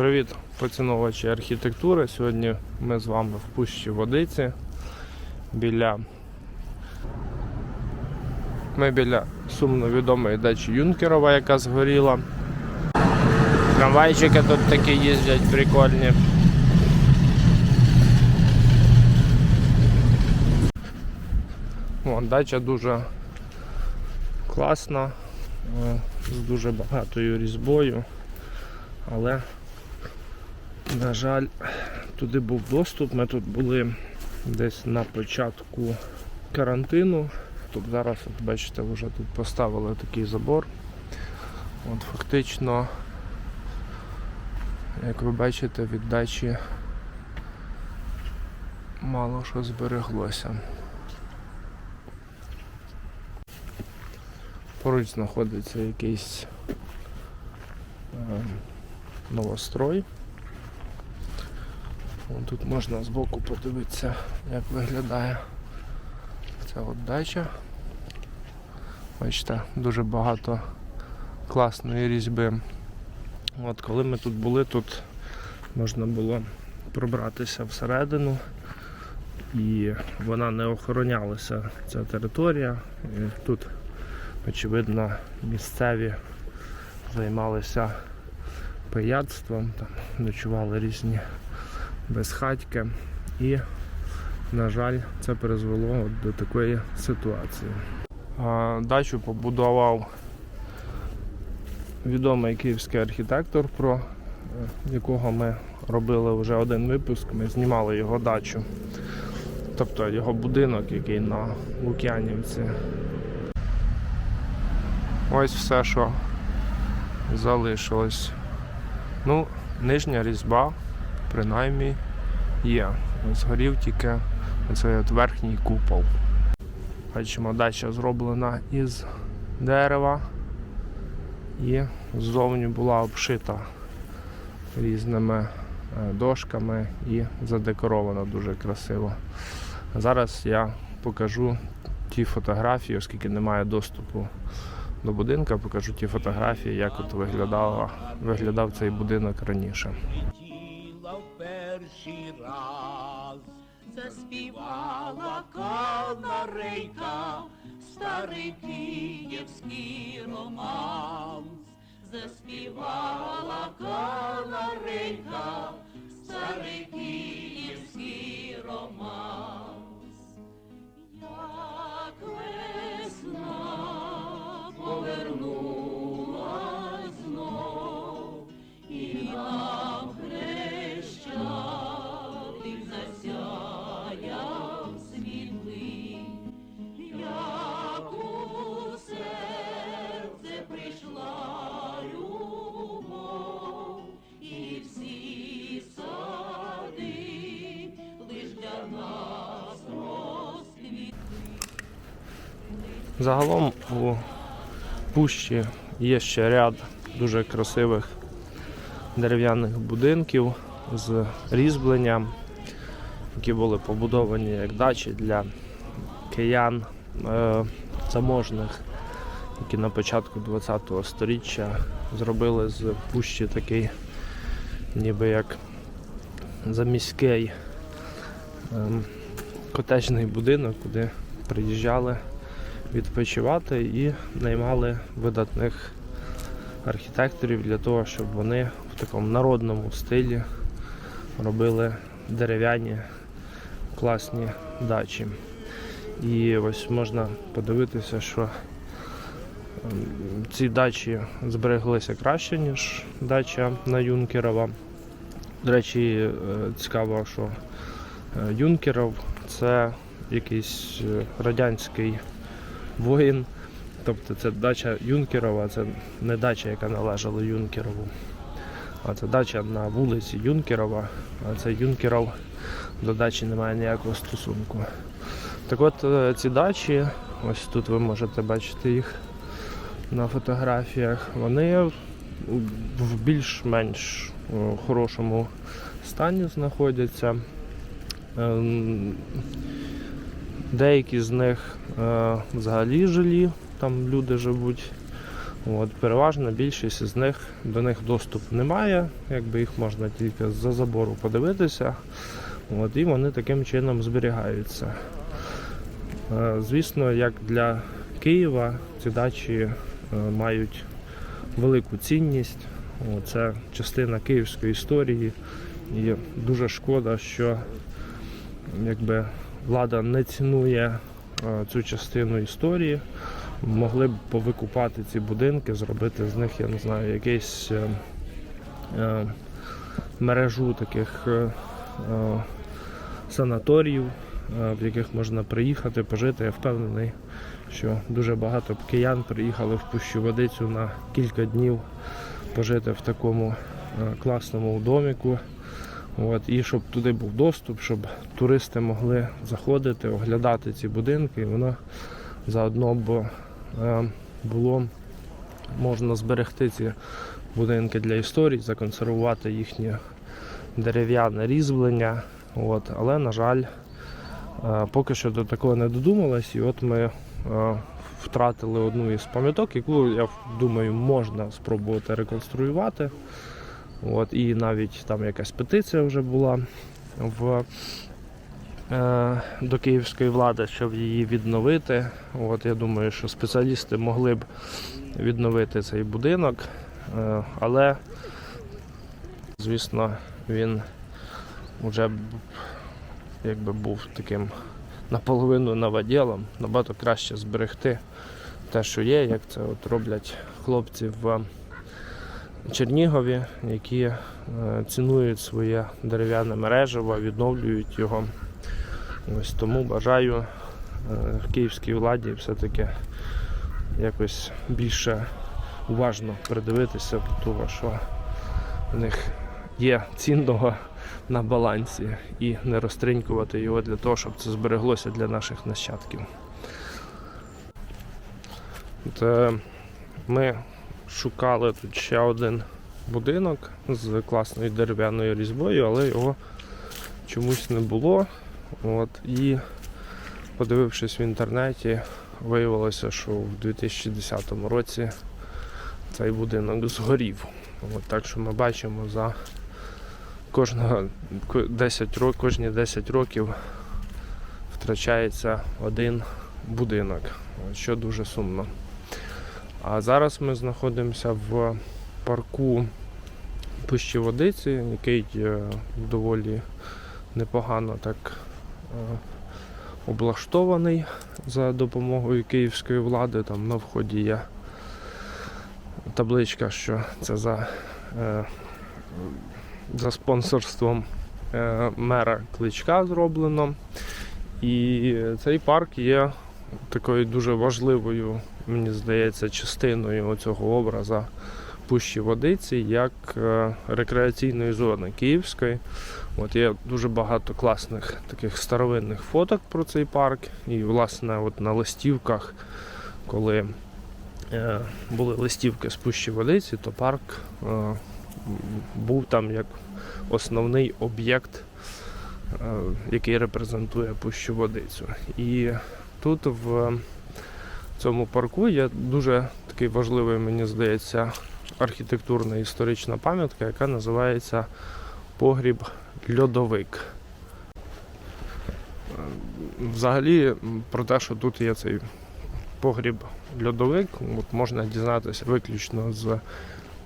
Привіт, поціновувачі архітектури. Сьогодні ми з вами в Пущі Водиці біля. Ми біля сумно відомої дачі Юнкерова, яка згоріла. Трамвайчики тут такі їздять прикольні. О, дача дуже класна, е, з дуже багатою різьбою, але, на жаль, туди був доступ. Ми тут були десь на початку карантину. Тут зараз, от бачите, вже тут поставили такий забор. От фактично, як ви бачите, від дачі мало що збереглося. Поруч знаходиться якийсь е, новострой. Тут можна збоку подивитися, як виглядає ця от дача. Бачите, дуже багато класної різьби. От коли ми тут були, тут можна було пробратися всередину і вона не охоронялася, ця територія. І тут очевидно, місцеві займалися пияцтвом, там ночували різні безхатьки. І, на жаль, це призвело до такої ситуації. Дачу побудував відомий київський архітектор, про е, якого ми робили вже один випуск. Ми знімали його дачу, тобто його будинок, який на Лук'янівці. Ось все, що залишилось. Ну, нижня різьба, принаймні, є. Згорів тільки оцей от верхній купол. Бачимо, дача зроблена із дерева і ззовні була обшита різними е, дошками і задекорована дуже красиво. Зараз я покажу ті фотографії, оскільки немає доступу до будинка, покажу ті фотографії, як от виглядала, виглядав цей будинок раніше. Перший раз заспівала канарейка, старий київський романс, заспівала канарейка, старий київський романс. Як весна повернулась Загалом у пущі є ще ряд дуже красивих дерев'яних будинків з різьбленням, які були побудовані як дачі для киян е, заможних, які на початку ХХ століття зробили з пущі такий ніби як заміський ем, котеджний будинок, куди приїжджали відпочивати і наймали видатних архітекторів для того, щоб вони в такому народному стилі робили дерев'яні класні дачі. І ось можна подивитися, що ем, ці дачі збереглися краще, ніж дача на Юнкерова. До речі, е, цікаво, що е, Юнкеров це якийсь е, радянський воїн. Тобто це дача Юнкерова, це не дача, яка належала Юнкерову. А це дача на вулиці Юнкерова, а це Юнкеров до дачі не має ніякого стосунку. Так от е, ці дачі, ось тут ви можете бачити їх на фотографіях, вони в більш-менш е, хорошому стані знаходяться. Деякі з них е, взагалі жилі, там люди живуть От, переважна більшість з них до них доступ немає, якби їх можна тільки з-за забору подивитися. От, і вони таким чином зберігаються. Е, Звісно, як для Києва ці дачі е, мають велику цінність. Це частина київської історії. І дуже шкода, що якби, влада не цінує е, цю частину історії. Могли б повикупати ці будинки, зробити з них, я не знаю, якийсь е, е, мережу таких санаторіїв, в яких можна приїхати, пожити. Я впевнений, що дуже багато б киян приїхали в Пущу Водицю на кілька днів пожити в такому класному доміку. От, і щоб туди був доступ, щоб туристи могли заходити, оглядати ці будинки, і воно заодно б е, було можна зберегти ці будинки для історії, законсервувати їхнє дерев'яне різьблення. От, але, на жаль, е, поки що до такого не додумалось, і от ми е, втратили одну із пам'яток, яку, я думаю, можна спробувати реконструювати. От, і навіть там якась петиція вже була в, е, до київської влади, щоб її відновити. От, я думаю, що спеціалісти могли б відновити цей будинок, е, але, звісно, він вже якби був таким наполовину новоділом. Набагато краще зберегти те, що є, як це от роблять хлопці в Чернігові, які е, цінують своє дерев'яне мережево, відновлюють його. Ось тому бажаю е, київській владі все-таки якось більше уважно придивитися того, що в них є цінного на балансі і не розтринькувати його для того, щоб це збереглося для наших нащадків. Е, ми шукали тут ще один будинок з класною дерев'яною різьбою, але його чомусь не було. От, і подивившись в інтернеті, виявилося, що в 2010 році цей будинок згорів. От, так що ми бачимо за кожного 10 років, кожні 10 років втрачається один будинок, що дуже сумно. А зараз ми знаходимося в парку Пущі Водиці, який е, доволі непогано так е, облаштований за допомогою київської влади. Там на вході є табличка, що це за, е, за спонсорством мера Кличка зроблено. І цей парк є такою дуже важливою, мені здається, частиною цього образа Пущі Водиці як е, рекреаційної зони Київської. От є дуже багато класних таких старовинних фоток про цей парк. І, власне, от на листівках, коли е, були листівки з Пущі Водиці, то парк е, був там як основний об'єкт, який репрезентує Пущу Водицю. І тут в цьому парку є дуже такий важливий, мені здається, архітектурна історична пам'ятка, яка називається Погріб Льодовик. Взагалі, про те, що тут є цей погріб льодовик, от можна дізнатися виключно з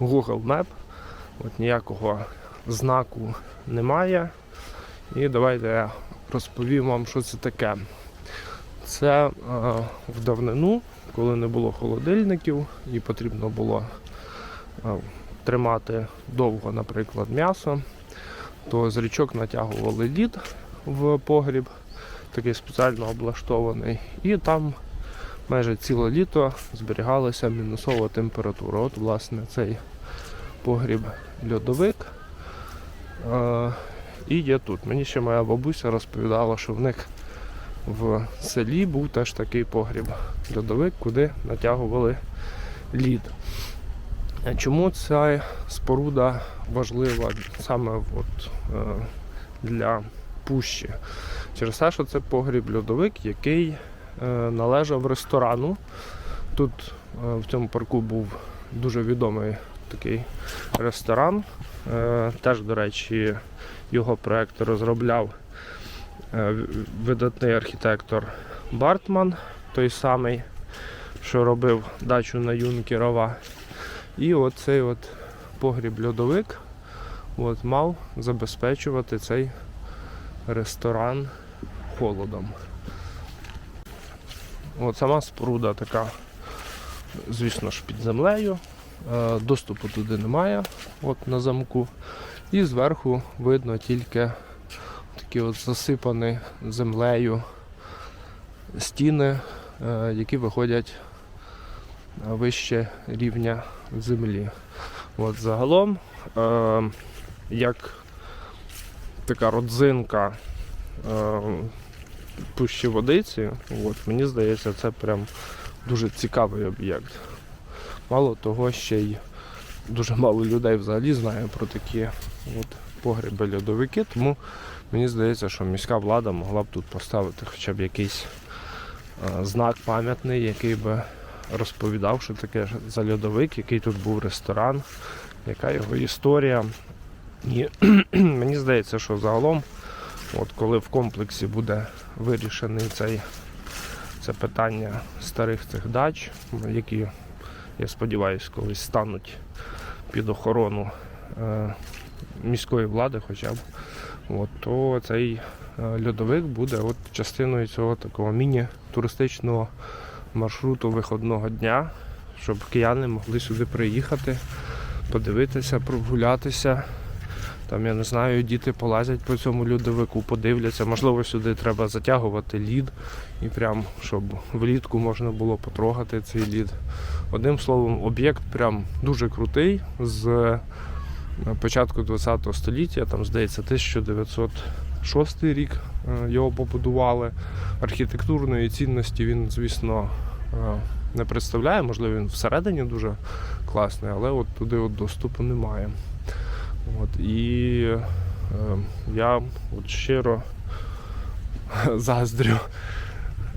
Google Map. От ніякого знаку немає. І давайте я розповім вам, що це таке. Це е, в давнину, коли не було холодильників і потрібно було е, тримати довго, наприклад, м'ясо, то з річок натягували лід в погріб, такий спеціально облаштований, і там майже ціле літо зберігалася мінусова температура. От, власне, цей погріб льодовик. Е, і є тут. Мені ще моя бабуся розповідала, що в них в селі був теж такий погріб льодовик, куди натягували лід. Е, Чому ця споруда важлива саме от, е, для пущі? Через те, що це погріб льодовик, який е, належав ресторану. Тут в цьому парку був дуже відомий такий ресторан. Теж, до речі, його проект розробляв видатний архітектор Бартман, той самий, що робив дачу на Юнкерова. І оцей от погріб-льодовик от, мав забезпечувати цей ресторан холодом. От сама споруда така, звісно ж, під землею. Е, Доступу туди немає, от на замку. І зверху видно тільки такі от засипані землею стіни, е, які виходять вище рівня землі. От загалом, е, як така родзинка е, пущі водиці, от, мені здається, це прям дуже цікавий об'єкт. Мало того, ще й дуже мало людей взагалі знає про такі от, погреби льодовики, тому мені здається, що міська влада могла б тут поставити хоча б якийсь е, знак пам'ятний, який би розповідав, що таке за льодовик, який тут був ресторан, яка його історія. І мені здається, що загалом, от коли в комплексі буде вирішений цей, це питання старих цих дач, які, я сподіваюся, колись стануть під охорону е, міської влади хоча б, от, то цей е, льодовик буде от частиною цього такого міні-туристичного маршруту виходного дня, щоб кияни могли сюди приїхати, подивитися, прогулятися. Там, я не знаю, діти полазять по цьому льодовику, подивляться. Можливо, сюди треба затягувати лід і прям, щоб влітку можна було потрогати цей лід. Одним словом, об'єкт прям дуже крутий з початку ХХ століття, там, здається, 1906 рік е, його побудували. Архітектурної цінності він, звісно, е, не представляє. Можливо, він всередині дуже класний, але от туди от доступу немає. От, і е, я от щиро заздрю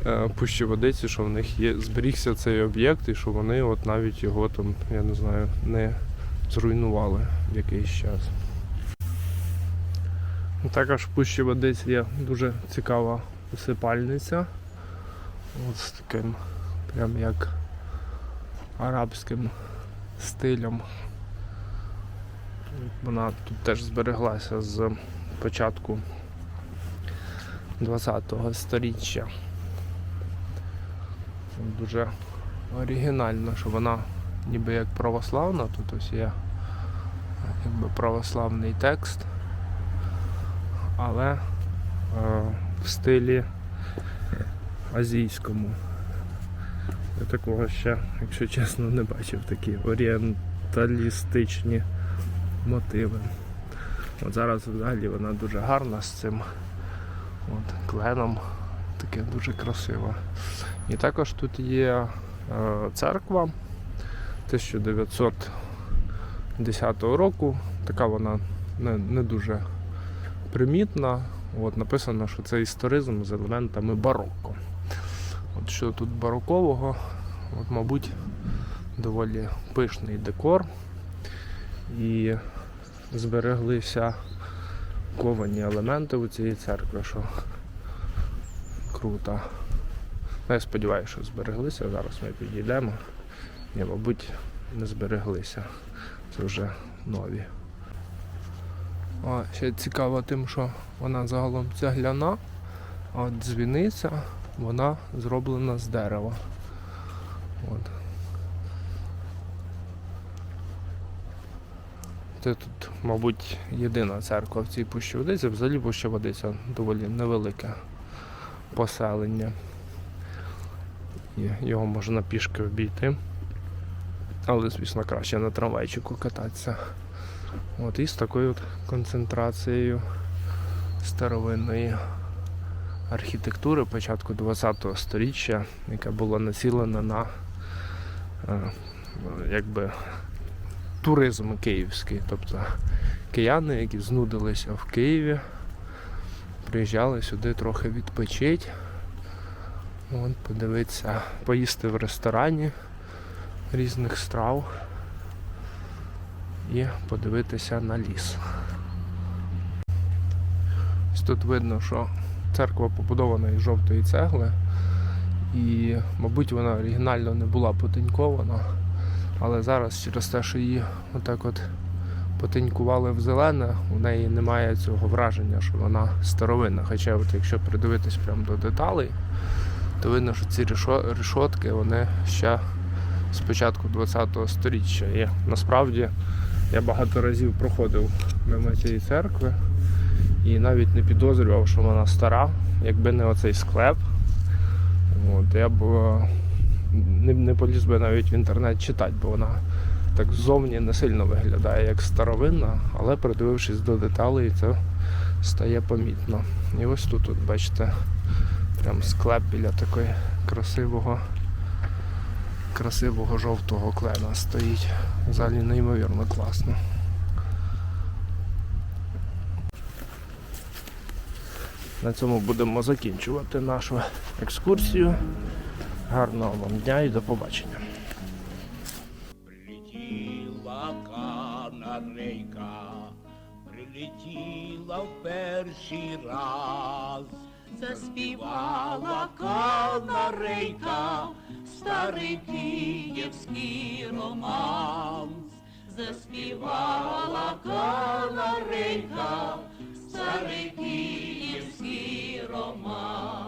е, Пущі водиці, що в них є, зберігся цей об'єкт і що вони от навіть його там, я не знаю, не зруйнували в якийсь час. Також в Пущі водиці є дуже цікава усипальниця. От з таким прям як арабським стилем. Вона тут теж збереглася з початку 20-го сторіччя. Дуже оригінально, що вона ніби як православна, тут ось є якби православний текст, але е, в стилі азійському. Я такого ще, якщо чесно, не бачив такі орієнталістичні мотиви. От зараз взагалі вона дуже гарна з цим от, кленом. Таке дуже красиво. І також тут є е, церква 1910 року. Така вона не, не дуже примітна. От, написано, що це історизм з елементами барокко. От що тут барокового, от, мабуть, доволі пишний декор. І збереглися ковані елементи у цієї церкви, що круто. Ну, Я сподіваюся, що збереглися. Зараз ми підійдемо. Ні, мабуть, не збереглися. Це вже нові. А, ще цікаво тим, що вона загалом цегляна, а дзвіниця вона зроблена з дерева. От. Це тут, мабуть, єдина церква в цій Пущі Водиці. Взагалі Пуща Водиця доволі невелике поселення. Його можна пішки обійти. Але, звісно, краще на трамвайчику кататися. От, і з такою от концентрацією старовинної архітектури початку ХХ століття, яка була націлена на е, якби туризм київський. Тобто кияни, які знудилися в Києві, приїжджали сюди трохи відпочити, от, подивитися, поїсти в ресторані різних страв. і подивитися на ліс. Ось тут видно, що церква побудована із жовтої цегли, і, мабуть, вона оригінально не була потенькована, але зараз через те, що її отак от потенькували в зелене, у неї немає цього враження, що вона старовинна. Хоча, от якщо придивитись прямо до деталей, то видно, що ці решотки вони ще з початку ХХ століття. І насправді я багато разів проходив мимо цієї церкви і навіть не підозрював, що вона стара, якби не оцей склеп. От, я б е, не, не поліз би навіть в інтернет читати, бо вона так ззовні не сильно виглядає як старовинна, але придивившись до деталей, це стає помітно. І ось тут, от, бачите, прям склеп біля такої красивого, красивого жовтого клена стоїть. Взагалі неймовірно класно. На цьому будемо закінчувати нашу екскурсію. Гарного вам дня і до побачення. Прилетіла канарейка, прилетіла в перший раз. Заспівала канарейка, старий київський романс, заспівала канарейка, старий київський романс.